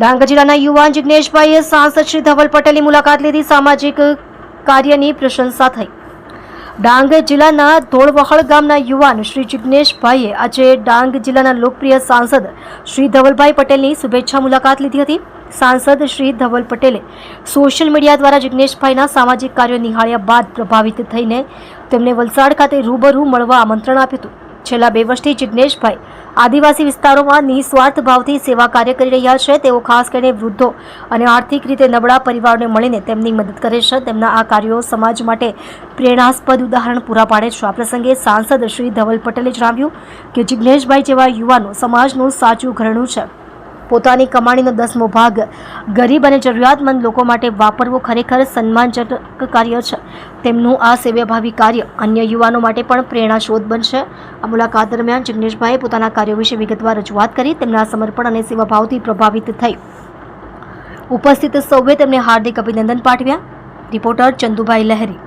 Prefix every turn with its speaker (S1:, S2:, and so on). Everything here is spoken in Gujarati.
S1: ડાંગ જિલ્લાના યુવાન જિજ્ઞેશભાઈએ સાંસદ શ્રી ધવલ પટેલની મુલાકાત લીધી. સામાજિક કાર્યની પ્રશંસા થઈ. ડાંગ જિલ્લાના ધોળવહળ ગામના યુવાન શ્રી જિજ્ઞેશભાઈએ આજે ડાંગ જિલ્લાના લોકપ્રિય સાંસદ શ્રી ધવલભાઈ પટેલની શુભેચ્છા મુલાકાત લીધી હતી. સાંસદ શ્રી ધવલ પટેલે સોશિયલ મીડિયા દ્વારા જિજ્ઞેશભાઈના સામાજિક કાર્યો નિહાળ્યા બાદ પ્રભાવિત થઈને તેમને વલસાડ ખાતે રૂબરૂ મળવા આમંત્રણ આપ્યું હતું. છેલ્લા બે વર્ષથી જિજ્ઞેશભાઈ આદિવાસી વિસ્તારોમાં નિસ્વાર્થ ભાવથી સેવા કાર્ય કરી રહ્યા છે. તેઓ ખાસ કરીને વૃદ્ધો અને આર્થિક રીતે નબળા પરિવારોને મળીને તેમની મદદ કરે છે. તેમના આ કાર્યો સમાજ માટે પ્રેરણાસ્પદ ઉદાહરણ પૂરા પાડે છે. આ પ્રસંગે સાંસદ શ્રી ધવલ પટેલે જણાવ્યું કે જિજ્ઞેશભાઈ જેવા યુવાનો સમાજનું સાચું ઘરણું છે. પોતાની કમાણીનો દસમો ભાગ. ગરીબ અને જરૂરિયાતમંદ લોકો માટે વાપરવો ખરેખર સન્માનજનક કાર્ય છે. તેમનું આ સેવાભાવી કાર્ય અન્ય યુવાનો માટે પણ પ્રેરણાસ્ત્રોત બનશે. આ મુલાકાત દરમિયાન જિગ્નેશભાઈએ પોતાના કાર્યો વિશે વિગતવાર રજૂઆત કરી, તેમના સમર્પણ અને સેવાભાવથી પ્રભાવિત થઈ. ઉપસ્થિત સૌએ તેમને હાર્દિક અભિનંદન પાઠવ્યા. રિપોર્ટર ચંદુભાઈ લહેરી.